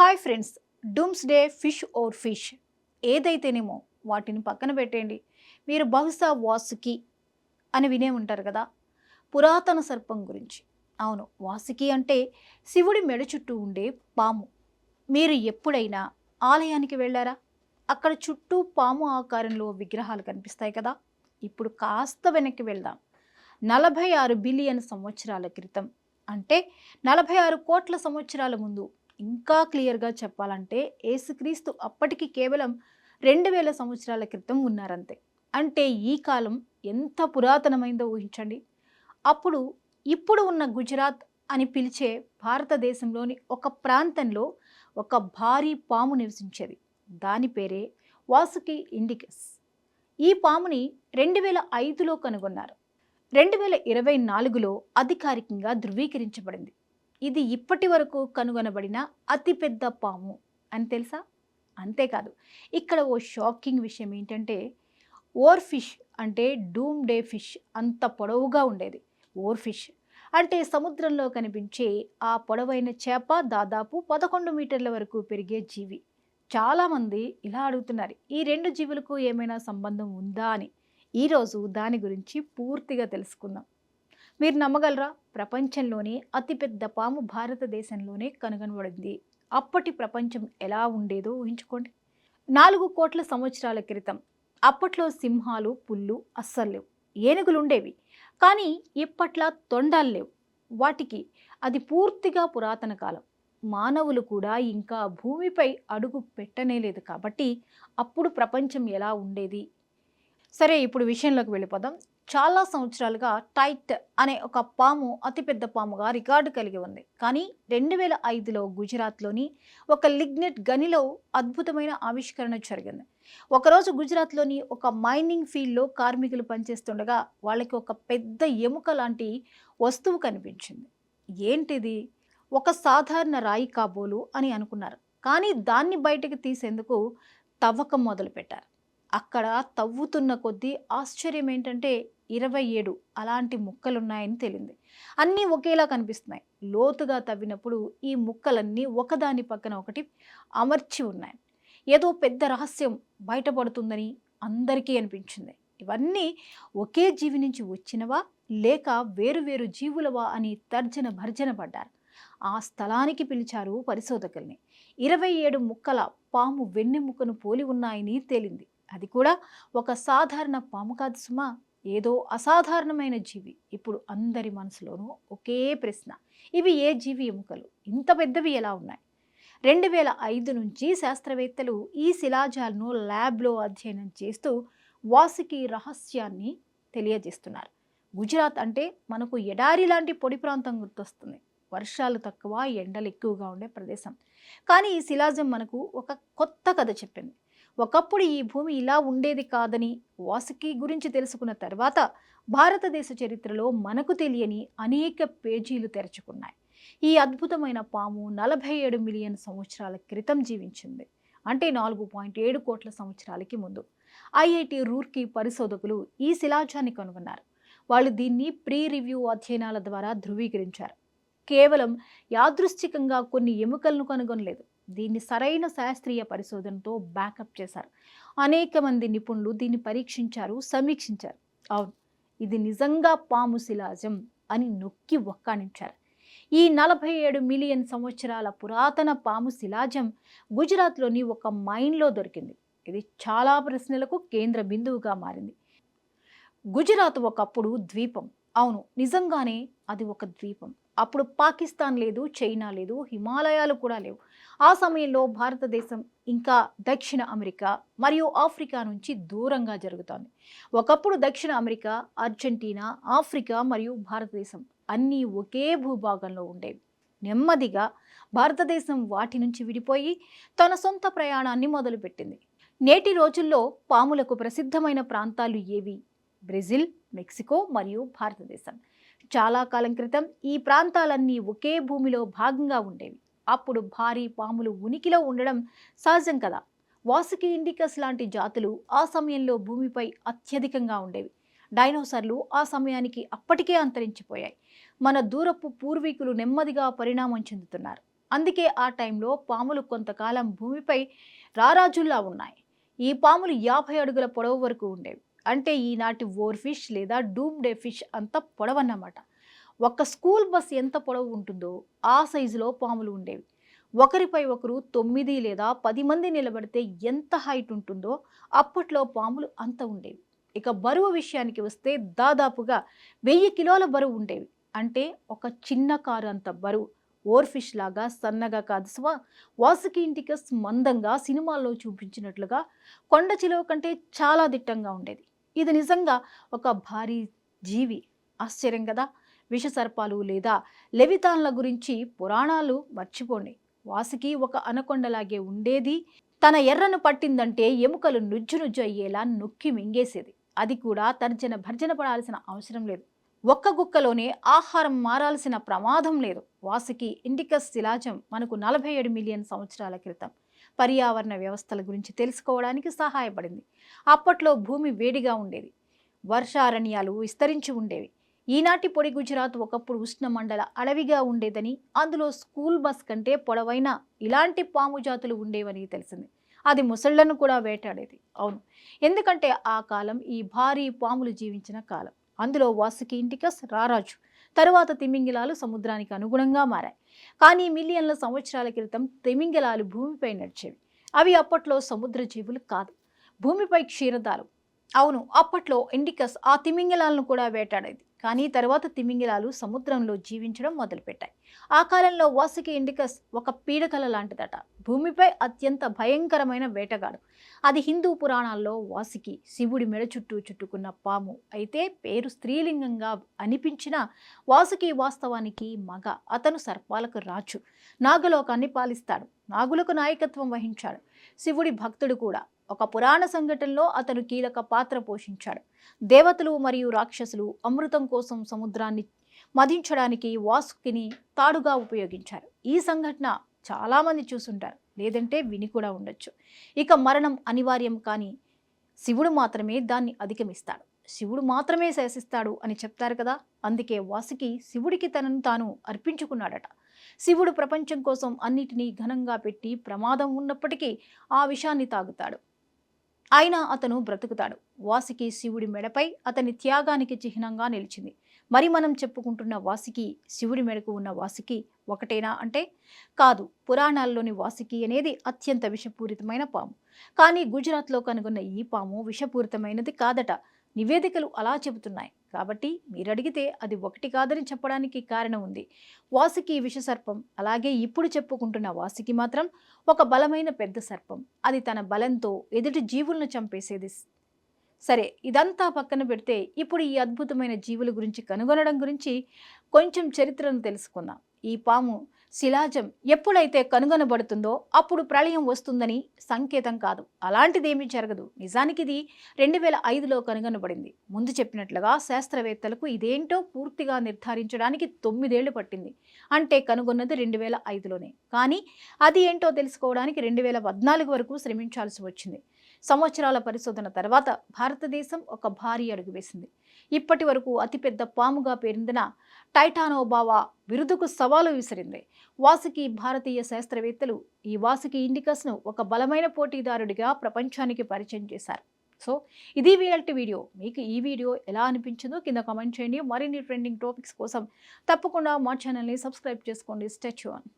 Hi friends doomsday fish or fish? ఏదైతేనేమో వాటిని పక్కన పెట్టేయండి. మీరు బహుశా వాసుకి అని వినే ఉంటారు కదా? పురాతన సర్పం గురించి. అవును వాసుకి అంటే శివుడి మెడ చుట్టూ ఉండే పాము. మీరు ఎప్పుడైనా ఆలయానికి వెళ్ళారా? అక్కడ చుట్టూ పాము ఆకారంలో విగ్రహాలు కనిపిస్తాయి కదా? ఇప్పుడు కాస్త వెనక్కి వెళ్దాం. నలభై ఆరు బిలియన్ సంవత్సరాల క్రితం. అంటే నలభై ఆరు కోట్ల సంవత్సరాల ముందు ఇంకా క్లియర్గా చెప్పాలంటే ఏసుక్రీస్తు అప్పటికి కేవలం రెండు వేల సంవత్సరాల క్రితం ఉన్నారంతే. అంటే ఈ కాలం ఎంత పురాతనమైందో ఊహించండి. అప్పుడు ఇప్పుడు ఉన్న గుజరాత్ అని పిలిచే భారతదేశంలోని ఒక ప్రాంతంలో ఒక భారీ పాము నివసించేది. దాని పేరే వాసుకి ఇండికస్. ఈ పాముని రెండు వేల ఐదులో కనుగొన్నారు. రెండు వేల ఇరవై నాలుగులో అధికారికంగా ధృవీకరించబడింది. ఇది ఇప్పటి వరకు కనుగొనబడిన అతిపెద్ద పాము అని తెలుసా? అంతేకాదు ఇక్కడ ఓ షాకింగ్ విషయం ఏంటంటే ఓర్ ఫిష్ అంటే డూమ్ డే ఫిష్ అంత పొడవుగా ఉండేది. ఓర్ ఫిష్ అంటే సముద్రంలో కనిపించే ఆ పొడవైన చేప దాదాపు పదకొండు మీటర్ల వరకు పెరిగే జీవి. చాలామంది ఇలా అడుగుతున్నారు ఈ రెండు జీవులకు ఏమైనా సంబంధం ఉందా అని. ఈరోజు దాని గురించి పూర్తిగా తెలుసుకుందాం. మీరు నమ్మగలరా? ప్రపంచంలోనే అతిపెద్ద పాము భారతదేశంలోనే కనుగొనబడింది. అప్పటి ప్రపంచం ఎలా ఉండేదో ఊహించుకోండి. నాలుగు కోట్ల సంవత్సరాల క్రితం అప్పట్లో సింహాలు పుల్లు అస్సలు లేవు. ఏనుగులు ఉండేవి కానీ ఇప్పట్లా తొండాలు లేవు. వాటికి అది పూర్తిగా పురాతన కాలం. మానవులు కూడా ఇంకా భూమిపై అడుగు పెట్టనే లేదు కాబట్టి అప్పుడు ప్రపంచం ఎలా ఉండేది? సరే ఇప్పుడు విషయంలోకి వెళ్ళిపోదాం. చాలా సంవత్సరాలుగా టైట్ అనే ఒక పాము అతిపెద్ద పాముగా రికార్డు కలిగి ఉంది. కానీ రెండు వేల ఐదులో గుజరాత్లోని ఒక లిగ్నెట్ గనిలో అద్భుతమైన ఆవిష్కరణ జరిగింది. ఒకరోజు గుజరాత్లోని ఒక మైనింగ్ ఫీల్డ్లో కార్మికులు పనిచేస్తుండగా వాళ్ళకి ఒక పెద్ద ఎముక లాంటి వస్తువు కనిపించింది. ఏంటిది? ఒక సాధారణ రాయి కాబోలు అని అనుకున్నారు. కానీ దాన్ని బయటకు తీసేందుకు తవ్వకం మొదలుపెట్టారు. అక్కడ తవ్వుతున్న కొద్దీ ఆశ్చర్యం ఏంటంటే ఇరవై ఏడు అలాంటి ముక్కలున్నాయని తేలింది. అన్నీ ఒకేలా కనిపిస్తున్నాయి. లోతుగా తవ్వినప్పుడు ఈ ముక్కలన్నీ ఒకదాని పక్కన ఒకటి అమర్చి ఉన్నాయి. ఏదో పెద్ద రహస్యం బయటపడుతుందని అందరికీ అనిపించింది. ఇవన్నీ ఒకే జీవి నుంచి వచ్చినవా? లేక వేరు వేరు జీవులవా? అని తర్జన భర్జన పడ్డారు. ఆ స్థలానికి పిలిచారు పరిశోధకుల్ని. ఇరవై ఏడు ముక్కల పాము వెన్నెముకను పోలి ఉన్నాయని తేలింది. అది కూడా ఒక సాధారణ పాము కాదు సుమా. ఏదో అసాధారణమైన జీవి. ఇప్పుడు అందరి మనసులోనూ ఒకే ప్రశ్న ఇవి ఏ జీవి ఎముకలు? ఇంత పెద్దవి ఎలా ఉన్నాయి? రెండు వేల ఐదు నుంచి శాస్త్రవేత్తలు ఈ శిలాజాలను ల్యాబ్లో అధ్యయనం చేస్తూ వాసుకి రహస్యాన్ని తెలియజేస్తున్నారు. గుజరాత్ అంటే మనకు ఎడారి లాంటి పొడి ప్రాంతం గుర్తొస్తుంది. వర్షాలు తక్కువ ఎండలు ఎక్కువగా ఉండే ప్రదేశం. కానీ ఈ శిలాజం మనకు ఒక కొత్త కథ చెప్పింది. ఒకప్పుడు ఈ భూమి ఇలా ఉండేది కాదని వాసుకి గురించి తెలుసుకున్న తర్వాత భారతదేశ చరిత్రలో మనకు తెలియని అనేక పేజీలు తెరచుకున్నాయి. ఈ అద్భుతమైన పాము నలభై ఏడు మిలియన్ సంవత్సరాల క్రితం జీవించింది. అంటే నాలుగు పాయింట్ ఏడు కోట్ల సంవత్సరాలకి ముందు. ఐఐటి రూర్కీ పరిశోధకులు ఈ శిలాజాన్ని కనుగొన్నారు. వాళ్ళు దీన్ని ప్రీ రివ్యూ అధ్యయనాల ద్వారా ధృవీకరించారు. కేవలం యాదృశ్చికంగా కొన్ని ఎముకలను కనుగొనలేదు. దీన్ని సరైన శాస్త్రీయ పరిశోధనతో బ్యాకప్ చేశారు. అనేక మంది నిపుణులు దీన్ని పరీక్షించారు సమీక్షించారు. అవును ఇది నిజంగా పాము శిలాజం అని నొక్కి ఒక్కానించారు. ఈ నలభై ఏడు మిలియన్ సంవత్సరాల పురాతన పాము శిలాజం గుజరాత్లోని ఒక మైన్లో దొరికింది. ఇది చాలా ప్రశ్నలకు కేంద్ర బిందువుగా మారింది. గుజరాత్ ఒకప్పుడు ద్వీపం. అవును నిజంగానే అది ఒక ద్వీపం. అప్పుడు పాకిస్తాన్ లేదు చైనా లేదు హిమాలయాలు కూడా లేవు. ఆ సమయంలో భారతదేశం ఇంకా దక్షిణ అమెరికా మరియు ఆఫ్రికా నుంచి దూరంగా జరుగుతోంది. ఒకప్పుడు దక్షిణ అమెరికా అర్జెంటీనా ఆఫ్రికా మరియు భారతదేశం అన్నీ ఒకే భూభాగంలో ఉండేవి. నెమ్మదిగా భారతదేశం వాటి నుంచి విడిపోయి తన సొంత ప్రయాణాన్ని మొదలుపెట్టింది. నేటి రోజుల్లో పాములకు ప్రసిద్ధమైన ప్రాంతాలు ఏవి? బ్రెజిల్ మెక్సికో మరియు భారతదేశం. చాలా కాలం క్రితం ఈ ప్రాంతాలన్నీ ఒకే భూమిలో భాగంగా ఉండేవి. అప్పుడు భారీ పాములు ఉనికిలో ఉండడం సహజం కదా. వాసుకి ఇండికస్ లాంటి జాతులు ఆ సమయంలో భూమిపై అత్యధికంగా ఉండేవి. డైనోసార్లు ఆ సమయానికి అప్పటికే అంతరించిపోయాయి. మన దూరపు పూర్వీకులు నెమ్మదిగా పరిణామం చెందుతున్నారు. అందుకే ఆ టైంలో పాములు కొంతకాలం భూమిపై రారాజుల్లా ఉన్నాయి. ఈ పాములు యాభై అడుగుల పొడవు వరకు ఉండేవి. అంటే ఈనాటి ఓర్ ఫిష్ లేదా డూమ్ డే ఫిష్ అంత పొడవన్నమాట. ఒక స్కూల్ బస్ ఎంత పొడవు ఉంటుందో ఆ సైజులో పాములు ఉండేవి. ఒకరిపై ఒకరు తొమ్మిది లేదా పది మంది నిలబడితే ఎంత హైట్ ఉంటుందో అప్పట్లో పాములు అంత ఉండేవి. ఇక బరువు విషయానికి వస్తే దాదాపుగా వెయ్యి కిలోల బరువు ఉండేవి. అంటే ఒక చిన్న కారు అంత బరువు. ఓర్ఫిష్ లాగా సన్నగా కాదు. స్వా వాసుకి ఇంటికస్ మందంగా సినిమాల్లో చూపించినట్లుగా కొండ చిలువ కంటే చాలా దిట్టంగా ఉండేది. ఇది నిజంగా ఒక భారీ జీవి. ఆశ్చర్యం కదా! విషసర్పాలు లేదా లెవితాన్ల గురించి పురాణాలు మర్చిపోండి. వాసుకి ఒక అనకొండలాగే ఉండేది. తన ఎర్రను పట్టిందంటే ఎముకలు నుజ్జు నుజ్జు అయ్యేలా నొక్కి మింగేసేది. అది కూడా తర్జన భర్జన పడాల్సిన అవసరం లేదు. ఒక్క గుక్కలోనే ఆహారం మారాల్సిన ప్రమాదం లేదు. వాసుకి ఇండికస్ శిలాజం మనకు నలభై ఏడు మిలియన్ సంవత్సరాల క్రితం. పర్యావరణ వ్యవస్థల గురించి తెలుసుకోవడానికి సహాయపడింది. అప్పట్లో భూమి వేడిగా ఉండేది. వర్షారణ్యాలు విస్తరించి ఉండేవి. ఈనాటి పొడి గుజరాత్ ఒకప్పుడు ఉష్ణమండల అడవిగా ఉండేదని అందులో స్కూల్ బస్ కంటే పొడవైన ఇలాంటి పాము జాతులు ఉండేవని తెలిసింది. అది ముసళ్ళను కూడా వేటాడేది. అవును. ఎందుకంటే ఆ కాలం ఈ భారీ పాములు జీవించిన కాలం. అందులో వాసుకి ఇంటికస్ రారాజు. తరువాత తిమింగిలాలు సముద్రానికి అనుగుణంగా మారాయి. కానీ మిలియన్ల సంవత్సరాల క్రితం తిమింగిలాలు భూమిపై నడిచేవి. అవి అప్పట్లో సముద్ర జీవులు కాదు. భూమిపై క్షీరదాలు అవును అప్పట్లో ఇండికస్ ఆ తిమింగిలాలను కూడా వేటాడేది. కానీ తర్వాత తిమింగిలాలు సముద్రంలో జీవించడం మొదలుపెట్టాయి. ఆ కాలంలో వాసుకి ఇండికస్ ఒక పీడకల లాంటిదట. భూమిపై అత్యంత భయంకరమైన వేటగాడు. అది హిందూ పురాణాల్లో వాసుకి శివుడి మెడ చుట్టూ చుట్టుకున్న పాము. అయితే పేరు స్త్రీలింగంగా అనిపించిన వాసుకి వాస్తవానికి మగ. అతను సర్పాలకు రాజు. నాగలోకాన్ని పాలిస్తాడు. నాగులకు నాయకత్వం వహించాడు. శివుడి భక్తుడు కూడా. ఒక పురాణ సంఘటనలో అతను కీలక పాత్ర పోషించాడు. దేవతలు మరియు రాక్షసులు అమృతం కోసం సముద్రాన్ని మదించడానికి వాసుకిని తాడుగా ఉపయోగించారు. ఈ సంఘటన చాలామంది చూసుంటారు. లేదంటే విని కూడా ఉండొచ్చు. ఇక మరణం అనివార్యం కానీ శివుడు మాత్రమే దాన్ని అధిగమిస్తాడు. శివుడు మాత్రమే శాసిస్తాడు అని చెప్తారు కదా! అందుకే వాసుకి శివుడికి తనను తాను అర్పించుకున్నాడట. శివుడు ప్రపంచం కోసం అన్నిటినీ ఘనంగా పెట్టి ప్రమాదం ఉన్నప్పటికీ ఆ విషాన్ని తాగుతాడు. అయినా అతను బ్రతుకుతాడు. వాసికి శివుడి మెడపై అతని త్యాగానికి చిహ్నంగా నిలిచింది. మరి మనం చెప్పుకుంటున్న వాసికి శివుడి మెడకు ఉన్న వాసికి ఒకటేనా అంటే? కాదు. పురాణాల్లోని వాసికి అనేది అత్యంత విషపూరితమైన పాము. కానీ గుజరాత్లో కనుగొన్న ఈ పాము విషపూరితమైనది కాదట. నివేదికలు అలా చెబుతున్నాయి. కాబట్టి మీరు అడిగితే అది ఒకటి కాదని చెప్పడానికి కారణం ఉంది. వాసుకి విషసర్పం అలాగే ఇప్పుడు చెప్పుకుంటున్న వాసుకి మాత్రం ఒక బలమైన పెద్ద సర్పం. అది తన బలంతో ఎదుటి జీవులను చంపేసేది సరే ఇదంతా పక్కన పెడితే ఇప్పుడు ఈ అద్భుతమైన జీవుల గురించి కనుగొనడం గురించి కొంచెం చరిత్రను తెలుసుకుందాం. ఈ పాము శిలాజం ఎప్పుడైతే కనుగొనబడుతుందో అప్పుడు ప్రళయం వస్తుందని సంకేతం కాదు. అలాంటిదేమీ జరగదు. నిజానికి ఇది రెండు వేల ఐదులో కనుగొనబడింది. ముందు చెప్పినట్లుగా శాస్త్రవేత్తలకు ఇదేంటో పూర్తిగా నిర్ధారించడానికి తొమ్మిదేళ్ళు పట్టింది. అంటే కనుగొన్నది రెండు వేల ఐదులోనే. కానీ అది ఏంటో తెలుసుకోవడానికి రెండు వేల పద్నాలుగు వరకు శ్రమించాల్సి వచ్చింది. సంవత్సరాల పరిశోధన తర్వాత భారతదేశం ఒక భారీ అడుగు వేసింది. ఇప్పటి వరకు అతిపెద్ద పాముగా పేరొందిన టైటానోబావా బిరుదుకు సవాలు విసిరింది. వాసుకి భారతీయ శాస్త్రవేత్తలు ఈ వాసుకి ఇండికస్ను ఒక బలమైన పోటీదారుడిగా ప్రపంచానికి పరిచయం చేశారు. సో ఇది వీళ్ళటి వీడియో. మీకు ఈ వీడియో ఎలా అనిపించిందో కింద కామెంట్ చేయండి. మరిన్ని ట్రెండింగ్ టాపిక్స్ కోసం తప్పకుండా మా ఛానల్ని సబ్స్క్రైబ్ చేసుకోండి. Statue on